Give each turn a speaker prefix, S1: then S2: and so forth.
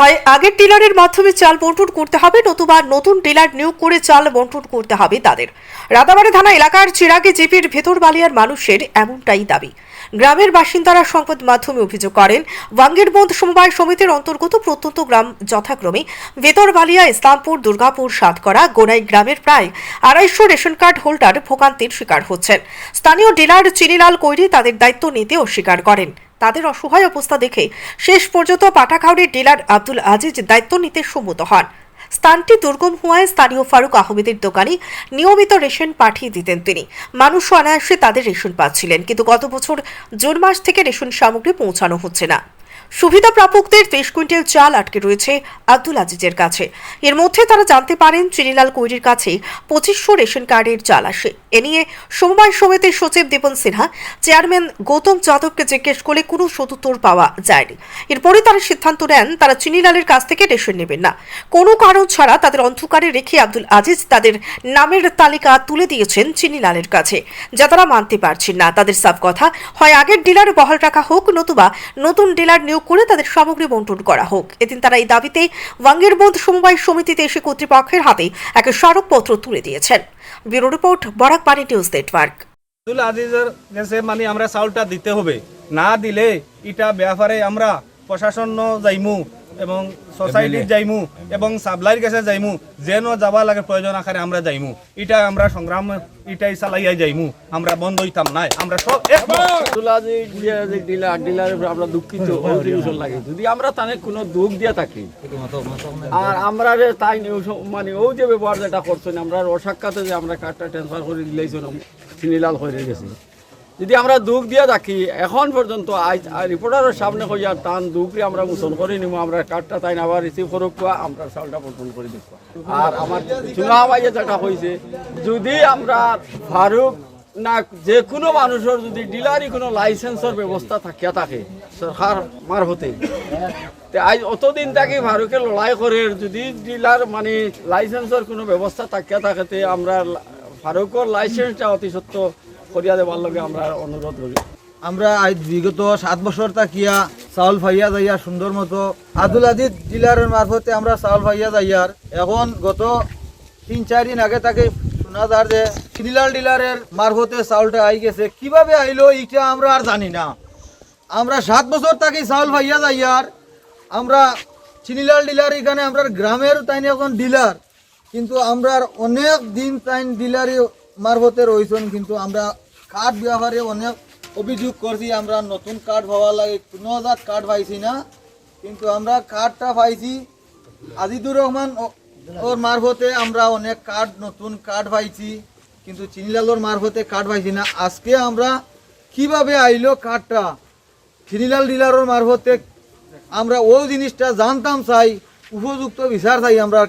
S1: হয়, আগের ডিলারের মাধ্যমে চাল বন্টন করতে হবে, নতুবা নতুন ডিলার নিয়োগ করে চাল বন্টন করতে হবে তাদের। রাতাবাড়ি থানা এলাকার চিরাগে জিপির ভেতর বালিয়ার মানুষের এমনটাই দাবি। গ্রামের বাসিন্দারা সংবাদ মাধ্যমে অভিযোগ করেন ওয়াঙ্গেরবন্ধ সমবায় সমিতির অন্তর্গত প্রত্যন্ত গ্রাম যথাক্রমে ভেতরবালিয়া ইসলামপুর, দুর্গাপুর, সাতকরা, গোনাই গ্রামের প্রায় আড়াইশো রেশন কার্ড হোল্ডার ভোগান্তির শিকার হচ্ছেন। স্থানীয় ডিলার চিনিলাল কৈরি তাদের দায়িত্ব নিতে অস্বীকার করেন। তাদের অসহায় অবস্থা দেখে শেষ পর্যন্ত পাঠাখাউড়ির ডিলার আব্দুল আজিজ দায়িত্ব নিতে সম্মত হন। স্থানটি দুর্গম হওয়ায় স্থানীয় ফারুক আহমেদের দোকানে নিয়মিত রেশন পাঠিয়ে দিতেন তিনি। মানুষ অনায়াসে তাদের রেশন পাচ্ছিলেন, কিন্তু গত বছর জুন মাস থেকে রেশন সামগ্রী পৌঁছানো হচ্ছে না। সুবিধা প্রাপকদের তেইশ কুইন্টাল চাল আটকে রয়েছে আব্দুল আজিজের কাছে। এর মধ্যে তারা জানতে পারেন, চিনিলাল কৈরির কাছে পঁচিশশো রেশন কার্ডের চাল আসে। এ নিয়ে সমবায় সমিতির সচিব দীপন সিনহা, চেয়ারম্যান গৌতম যাদবকে জিজ্ঞেস করলে কোনো সদুত্তর পাওয়া যায়নি। এরপরে তারা সিদ্ধান্ত নেন, তারা চিনিলালের কাছ থেকে রেশন নেবেন না। কোনো কারণ ছাড়া তাদের অন্ধকারে রেখে আব্দুল আজিজ তাদের নামের তালিকা তুলে দিয়েছেন চিনিলালের কাছে, যা তারা মানতে পারছেন না। তাদের সাব কথা, হয় আগের ডিলার বহাল রাখা হোক, নতুবা নতুন ডিলার নিয়োগ করে তাদের সামগ্রী বন্টন করা হোক। এদিন তারা এই দাবিতে ওয়াঙ্গেরবন্ধ সমবায় সমিতিতে এসে কর্তৃপক্ষের হাতে এক স্মারকপত্র তুলে দিয়েছেন। ব্যুরো রিপোর্ট বরাক পানি নিউজ নেটওয়ার্ক।
S2: আজিজের কাছে মানে আমরা চাউলটা দিতে হবে। না দিলে এটা ব্যাপারে আমরা প্রশাসন যাইমু। এবং সোসাইটির যাইমু এবং সাপ্লাইয়ের কাছে যাইমু যেন যাবা লাগে প্রয়োজন আকারে আমরা যাইমু। এটা আমরা সংগ্রাম এটাই চালাইয়া যাইমু। আমরা বন্ধ হইতাম নাই আমরা সব
S3: যে ডিলার আমরা দুঃখিত লাগে। যদি আমরা তানে কোনো দুঃখ দিয়া থাকি আর আমরা যে তাই মানে ও যে ব্যবহার যেটা করছেন আমরা অসাক্ষাতে যে আমরা কার্ডটা ট্রান্সফার করে দিলেইছেন চিনিলাল হয়ে গেছে। যদি আমরা দুঃখ দিয়া থাকি, এখন পর্যন্ত রিপোর্টারের সামনে হইয়া টান দুঃখে আমরা মোচন করে নিব আমরা কার্ডটা তাই আবার রিসিভ করুক আমরা চাউলটা বন্টন করে দিব আর আমার চুনা বাইয়ে যেটা হয়েছে যদি আমরা ফারুক না যে কোনো মানুষের যদি ডিলারি কোনো লাইসেন্সের ব্যবস্থা থাকিয়া থাকে সরকার মারফতে তে আজ অতদিন থাকি ভারতে লড়াই করে যদি ডিলার মানে লাইসেন্সের কোনো ব্যবস্থা থাকিয়া থাকে আমরা ফারুকর লাইসেন্সটা অতি সত্য করিয়া দেবার লগে আমরা অনুরোধ করি।
S4: আমরা আজ বিগত সাত বছর তাকিয়া চাউল ফাইয়া যাইয়া সুন্দর মতো আব্দুল আজিজ ডিলারের মারফতে আমরা চাউল ফাইয়া যাইয়ার। এখন গত তিন, চার দিন আগে তাকে শোনা যার যে সিরিলাল ডিলারের মারফতে চাউলটা আই গেছে। কীভাবে আইলো এটা আমরা আর জানি না। আমরা সাত বছর তাকে চাউল ফাইয়া যাইয়ার। আমরা চিনিলাল ডিলার এখানে, আমরা গ্রামের তাই এখন ডিলার। কিন্তু আমরা অনেক দিন তাই ডিলারি মারফতে রয়েছেন, কিন্তু আমরা কার্ড ব্যবহারে অনেক অভিযোগ করছি, আমরা নতুন কার্ড পাওয়ার লাগে, কোনো জাত কার্ড পাইছি না, কিন্তু আমরা কার্ডটা পাইছি। আজিদুর রহমান ওর মারফতে আমরা অনেক কার্ড, নতুন কার্ড পাইছি, কিন্তু চিনিলালোর মারফতে কার্ড পাইছি না। আজকে আমরা কীভাবে আইলো কার্ডটা? চিনিলাল ডিলারের মারফতে আমরা ওই জিনিসটা জানতাম চাই, উপযুক্ত বিচার চাই আমরা।